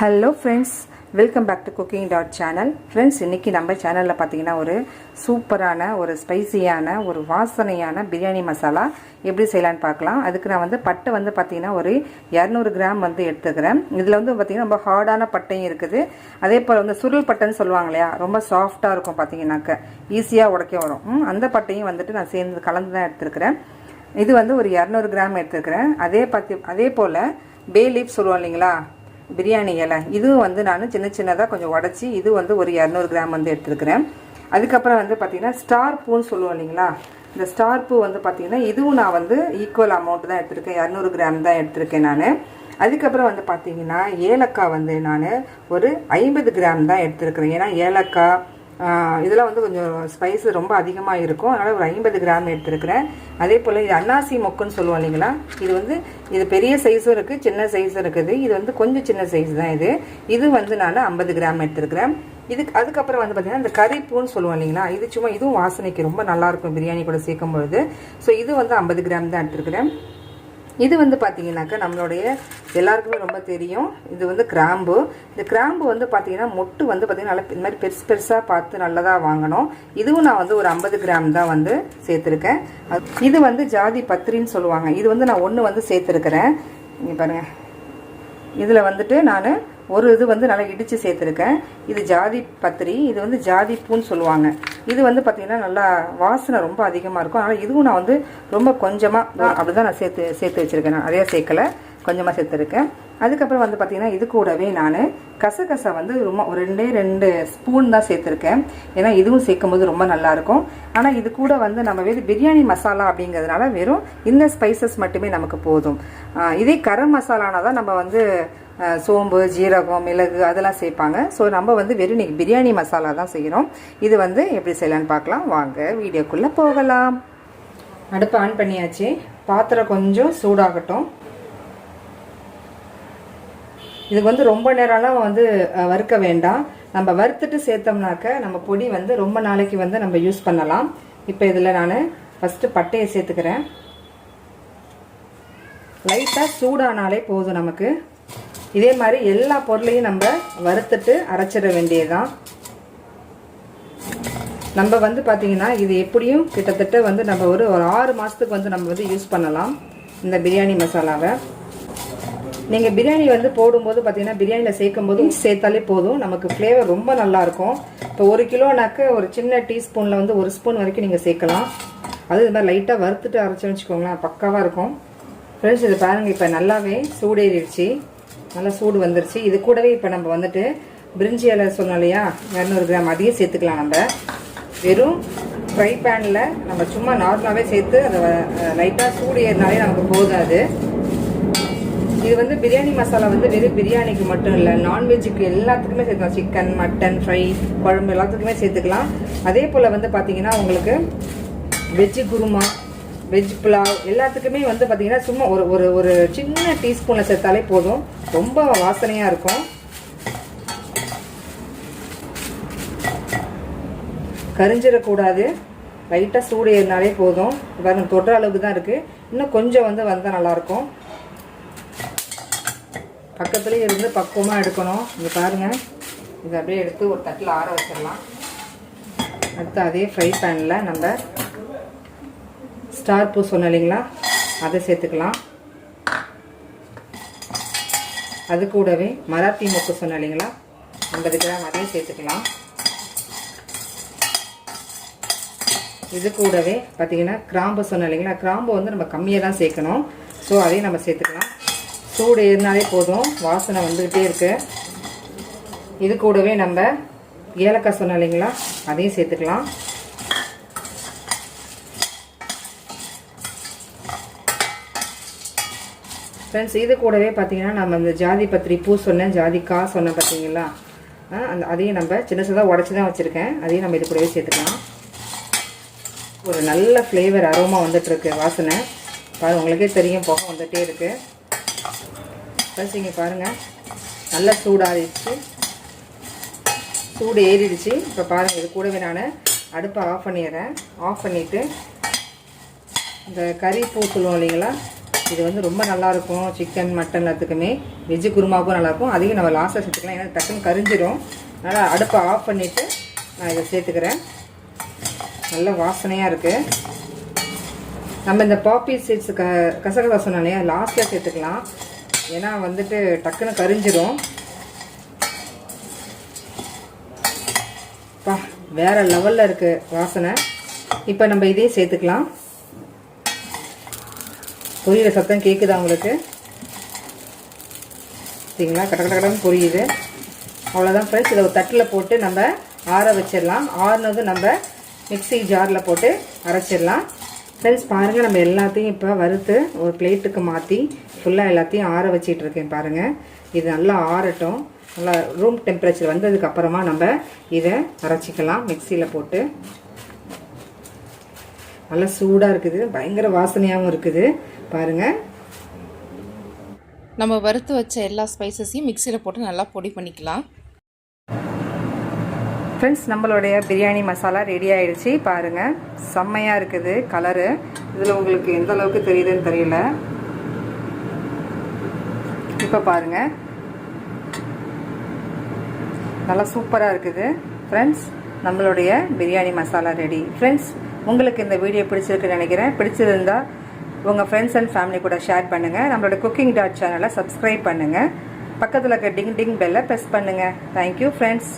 Hello friends welcome back to cooking dot channel friends இன்றைக்கி நம்ம சேனலில் பார்த்தீங்கன்னா ஒரு சூப்பரான ஒரு ஸ்பைசியான ஒரு வாசனையான பிரியாணி மசாலா எப்படி செய்யலான்னு பார்க்கலாம் அதுக்கு நான் வந்து பட்டை வந்து பார்த்தீங்கன்னா ஒரு இரநூறு கிராம் வந்து எடுத்துக்கிறேன். இதில் வந்து பார்த்தீங்கன்னா ரொம்ப ஹார்டான பட்டையும் இருக்குது. அதே போல் வந்து சுருள் பட்டைன்னு சொல்லுவாங்க இல்லையா ரொம்ப சாஃப்டாக இருக்கும் பார்த்தீங்கன்னாக்க ஈஸியாக உடைக்க வரும். அந்த பட்டையும் வந்துட்டு நான் சேர்ந்து கலந்து தான் எடுத்துருக்கிறேன். இது வந்து ஒரு இரநூறு கிராம் எடுத்துருக்கிறேன். அதே பார்த்தி அதே போல் பே லீப் சொல்லுவோம் இல்லைங்களா பிரியாணி இலை. இதுவும் வந்து நான் சின்ன சின்னதாக கொஞ்சம் உடச்சி இது வந்து ஒரு இரநூறு கிராம் வந்து எடுத்துருக்கிறேன். அதுக்கப்புறம் வந்து பார்த்தீங்கன்னா ஸ்டார் பூன்னு சொல்லுவோம் இல்லைங்களா? இந்த ஸ்டார் பூ வந்து பார்த்தீங்கன்னா இதுவும் நான் வந்து ஈக்குவல் அமௌண்ட் தான் எடுத்திருக்கேன். இரநூறு கிராம் தான் எடுத்திருக்கேன் நான். அதுக்கப்புறம் வந்து பார்த்தீங்கன்னா ஏலக்காய் வந்து நான் ஒரு ஐம்பது கிராம் தான் எடுத்திருக்கிறேன். ஏன்னா ஏலக்காய் இதெல்லாம் வந்து கொஞ்சம் ஸ்பைஸ் ரொம்ப அதிகமாக இருக்கும். அதனால் ஒரு ஐம்பது கிராம் எடுத்துருக்கிறேன். அதே போல் இது அன்னாசி மொக்குன்னு சொல்லுவோம் இல்லைங்களா? இது வந்து இது பெரிய சைஸும் இருக்குது சின்ன சைஸும் இருக்குது. இது வந்து கொஞ்சம் சின்ன சைஸ் தான் இது. இது வந்து நான் ஐம்பது கிராம் எடுத்துருக்கிறேன். இதுக்கு அதுக்கப்புறம் வந்து பார்த்திங்கன்னா இந்த கறிப்பூன்னு சொல்லுவோம் இல்லைங்களா? இது சும்மா இதுவும் வாசனைக்கு ரொம்ப நல்லாயிருக்கும் பிரியாணி கூட சேர்க்கும் பொழுது ஸோ இது வந்து ஐம்பது கிராம் தான் எடுத்துருக்கிறேன். இது வந்து பார்த்தீங்கன்னாக்கா நம்மளுடைய எல்லாருக்குமே ரொம்ப தெரியும். இது வந்து கிராம்பு. இந்த கிராம்பு வந்து பார்த்தீங்கன்னா மொட்டு வந்து பார்த்தீங்கன்னா நல்லா இந்த மாதிரி பெருசு பெருசாக பார்த்து நல்லதாக வாங்கணும். இதுவும் நான் வந்து ஒரு ஐம்பது கிராம் தான் வந்து சேர்த்துருக்கேன். இது வந்து ஜாதி பத்திரின்னு சொல்லுவாங்க. இது வந்து நான் ஒன்று வந்து சேர்த்துருக்கிறேன். இங்கே பாருங்கள் இதில் வந்துட்டு நான் ஒரு இது வந்து நல்லா இடித்து சேர்த்துருக்கேன். இது ஜாதி பத்திரி இது வந்து ஜாதி பூன்னு சொல்லுவாங்க. இது வந்து பார்த்திங்கன்னா நல்லா வாசனை ரொம்ப அதிகமாக இருக்கும். அதனால் இதுவும் நான் வந்து ரொம்ப கொஞ்சமாக அப்படி தான் நான் சேர்த்து சேர்த்து வச்சுருக்கேன். நான் நிறையா சேர்க்கலை. கொஞ்சமாக சேர்த்துருக்கேன். அதுக்கப்புறம் வந்து பார்த்திங்கன்னா இது கூடவே நான் கசகசா வந்து ரொம்ப ஒரு ரெண்டே ரெண்டு ஸ்பூன் தான் சேர்த்துருக்கேன். ஏன்னா இதுவும் சேர்க்கும் போது ரொம்ப நல்லாயிருக்கும் ஆனால் இது கூட வந்து நம்ம வெறும் பிரியாணி மசாலா அப்படிங்கிறதுனால வெறும் இந்த ஸ்பைசஸ் மட்டுமே நமக்கு போதும். இதே கரம் மசாலானா தான் நம்ம வந்து சோம்பு ஜீரகம் மிளகு அதெல்லாம் சேர்ப்பாங்க. ஸோ நம்ம வந்து வெறும் இன்னைக்கு பிரியாணி மசாலா தான் செய்கிறோம் இது வந்து எப்படி செய்யலான்னு பார்க்கலாம். வாங்க வீடியோக்குள்ளே போகலாம். அடுப்பு ஆன் பண்ணியாச்சு. பாத்திரம் கொஞ்சம் சூடாகட்டும். இது வந்து ரொம்ப நேரம்லாம் வந்து வறுக்க வேண்டாம். நம்ம வறுத்துட்டு சேர்த்தோம்னாக்க நம்ம பொடி வந்து ரொம்ப நாளைக்கு வந்து நம்ம யூஸ் பண்ணலாம். இப்போ இதில் நான் ஃபஸ்ட்டு பட்டையை சேர்த்துக்கிறேன். லைட்டாக சூடானாலே போதும் நமக்கு. இதே மாதிரி எல்லா பொருளையும் நம்ம வறுத்துட்டு அரைச்சிட வேண்டியதுதான். நம்ம வந்து பார்த்தீங்கன்னா இது எப்படியும் கிட்டத்தட்ட வந்து நம்ம ஒரு ஒரு ஆறு மாதத்துக்கு வந்து நம்ம வந்து யூஸ் பண்ணலாம் இந்த பிரியாணி மசாலாவை. நீங்கள் பிரியாணி வந்து போடும்போது பார்த்தீங்கன்னா பிரியாணியில் சேர்க்கும் போது சேர்த்தாலே போதும். நமக்கு ஃப்ளேவர் ரொம்ப நல்லாயிருக்கும். இப்போ ஒரு கிலோனாக்க ஒரு சின்ன டீஸ்பூனில் வந்து ஒரு ஸ்பூன் வரைக்கும் நீங்கள் சேர்க்கலாம். அது இது மாதிரி லைட்டாக வறுத்துட்டு அரைச்சி வச்சுக்கோங்களேன் பக்காவாக இருக்கும். ஃப்ரெண்ட்ஸ் இது பாருங்கள் இப்போ நல்லாவே சூடேறிடுச்சு. நல்லா சூடு வந்துருச்சு. இது கூடவே இப்போ நம்ம வந்துட்டு பிரிஞ்சி இலை சொன்னோம் இல்லையா? இரநூறு கிராம். அதையும் சேர்த்துக்கலாம் நம்ம. வெறும் ஃப்ரை பேனில் நம்ம சும்மா நார்மலாகவே சேர்த்து அதை லைட்டாக சூடு ஏறினாலே நமக்கு போதும் அது இது வந்து பிரியாணி மசாலா வந்து வெறும் பிரியாணிக்கு மட்டும் இல்லை நான்வெஜ்ஜுக்கு எல்லாத்துக்குமே சேர்த்துக்கலாம். சிக்கன் மட்டன் ஃப்ரை குழம்பு எல்லாத்துக்குமே சேர்த்துக்கலாம். அதே போல் வந்து பார்த்தீங்கன்னா உங்களுக்கு வெஜ்ஜு குருமா வெஜ் புலாவ் எல்லாத்துக்குமே வந்து பார்த்தீங்கன்னா சும்மா ஒரு ஒரு ஒரு சின்ன டீஸ்பூனில் சேர்த்தாலே போதும். ரொம்ப வாசனையாக இருக்கும். கரிஞ்சிடக்கூடாது. லைட்டாக சூடு ஏறினாலே போதும். பாருங்க தொடுற அளவுக்கு தான் இருக்குது இன்னும் கொஞ்சம் வந்து வந்தால் நல்லாயிருக்கும். பக்கத்துலேயே இருந்து பக்குவமாக எடுக்கணும். இங்கே பாருங்கள் இதை அப்படியே எடுத்து ஒரு தட்டில் ஆற வச்சிடலாம். அடுத்து அதே ஃப்ரை பேனில் நம்ம ஸ்டார் பூ சொன்னோம் இல்லைங்களா அதை சேர்த்துக்கலாம். அது கூடவே மராத்தி மொக்கு சொன்னோம் இல்லைங்களா ஐம்பது கிராம் அதையும் சேர்த்துக்கலாம். இது கூடவே பார்த்தீங்கன்னா கிராம்பு சொன்னோம் இல்லைங்களா கிராம்பு வந்து நம்ம கம்மியாக தான் சேர்க்கணும். ஸோ அதையும் நம்ம சேர்த்துக்கலாம். சூடு ஏறினாலே போதும். வாசனை வந்துக்கிட்டே இருக்குது இது கூடவே நம்ம ஏலக்காய் சொன்னோம் இல்லைங்களா அதையும் சேர்த்துக்கலாம். ஃப்ரெண்ட்ஸ் இது கூடவே பார்த்தீங்கன்னா நம்ம இந்த ஜாதி பத்திரி பூ சொன்னேன் ஜாதி கா சொன்னேன் பார்த்தீங்களா ஆ, அந்த அதையும் நம்ம சின்ன சின்னதாக உடச்சி தான் வச்சுருக்கேன். அதையும் நம்ம இது கூடவே சேர்த்துக்கலாம். ஒரு நல்ல ஃப்ளேவர் அரோமா வந்துட்டுருக்கு வாசனை. பாரு உங்களுக்கே தெரியும் புகை வந்துகிட்டே இருக்குது ஃபஸ்ட் இங்கே பாருங்கள் நல்லா சூடாகிடுச்சு சூடு ஏறிடுச்சு. இப்போ பாருங்கள் இது கூடவே நான் அடுப்பை ஆஃப் பண்ணிடுறேன். ஆஃப் பண்ணிவிட்டு இந்த கறி பூ சொல்லுவோம் இல்லைங்களா? இது வந்து ரொம்ப நல்லாயிருக்கும். சிக்கன் மட்டன் எல்லாத்துக்குமே. வெஜ்ஜு குருமாவுக்கும் நல்லாயிருக்கும். அதையும் நம்ம லாஸ்ட்டாக சேர்த்துக்கலாம். ஏன்னா டக்குன்னு கரிஞ்சிடும் அதனால் அடுப்பை ஆஃப் பண்ணிவிட்டு நான் இதை சேர்த்துக்கிறேன். நல்ல வாசனையாக இருக்குது நம்ம இந்த பாப்பி சீட்ஸ் க கசகசா சொன்னாலே லாஸ்ட்டில் சேர்த்துக்கலாம். ஏன்னா வந்துட்டு டக்குன்னு கரிஞ்சிடும் பா வேற லெவலில் இருக்குது வாசனை. இப்போ நம்ம இதையும் சேர்த்துக்கலாம். பொரியிற சத்தம் கேட்குதா உங்களுக்கு? சரிங்களா? கட கட கடன்னு பொரியுது. அவ்வளோதான் ஃப்ரெண்ட்ஸ் இதை ஒரு தட்டில் போட்டு நம்ம ஆற வச்சிடலாம். ஆறுனதும் நம்ம மிக்ஸி ஜாரில் போட்டு அரைச்சிடலாம். ஃப்ரெண்ட்ஸ் பாருங்கள் நம்ம எல்லாத்தையும் இப்போ வறுத்து ஒரு பிளேட்டுக்கு மாற்றி ஃபுல்லாக எல்லாத்தையும் ஆற வச்சிட்ருக்கேன் பாருங்கள் இது நல்லா ஆறட்டும். நல்லா ரூம் டெம்பரேச்சர் வந்ததுக்கப்புறமா நம்ம இதை அரைச்சிக்கலாம். மிக்சியில் போட்டு. நல்லா சூடாக இருக்குது. பயங்கர வாசனையாகவும் இருக்குது. பாருங்கள் நம்ம வறுத்து வச்ச எல்லா ஸ்பைசஸையும் மிக்சியில் போட்டு நல்லா பொடி பண்ணிக்கலாம். ஃப்ரெண்ட்ஸ் நம்மளுடைய பிரியாணி மசாலா ரெடி ஆயிடுச்சு. பாருங்கள் செம்மையாக இருக்குது கலரு இதில் உங்களுக்கு எந்த அளவுக்கு தெரியுதுன்னு தெரியல. இப்போ பாருங்கள் நல்லா சூப்பராக இருக்குது. ஃப்ரெண்ட்ஸ் நம்மளுடைய பிரியாணி மசாலா ரெடி ஃப்ரெண்ட்ஸ் உங்களுக்கு இந்த வீடியோ பிடிச்சிருக்குன்னு நினைக்கிறேன். பிடிச்சிருந்தா உங்கள் ஃப்ரெண்ட்ஸ் அண்ட் ஃபேமிலி கூட ஷேர் பண்ணுங்கள் நம்மளோட குக்கிங் டாட் சேனலை சப்ஸ்கிரைப் பண்ணுங்கள் பக்கத்தில் இருக்க டிங் டிங் பெல்லை ப்ரெஸ் பண்ணுங்கள் தேங்க்யூ ஃப்ரெண்ட்ஸ்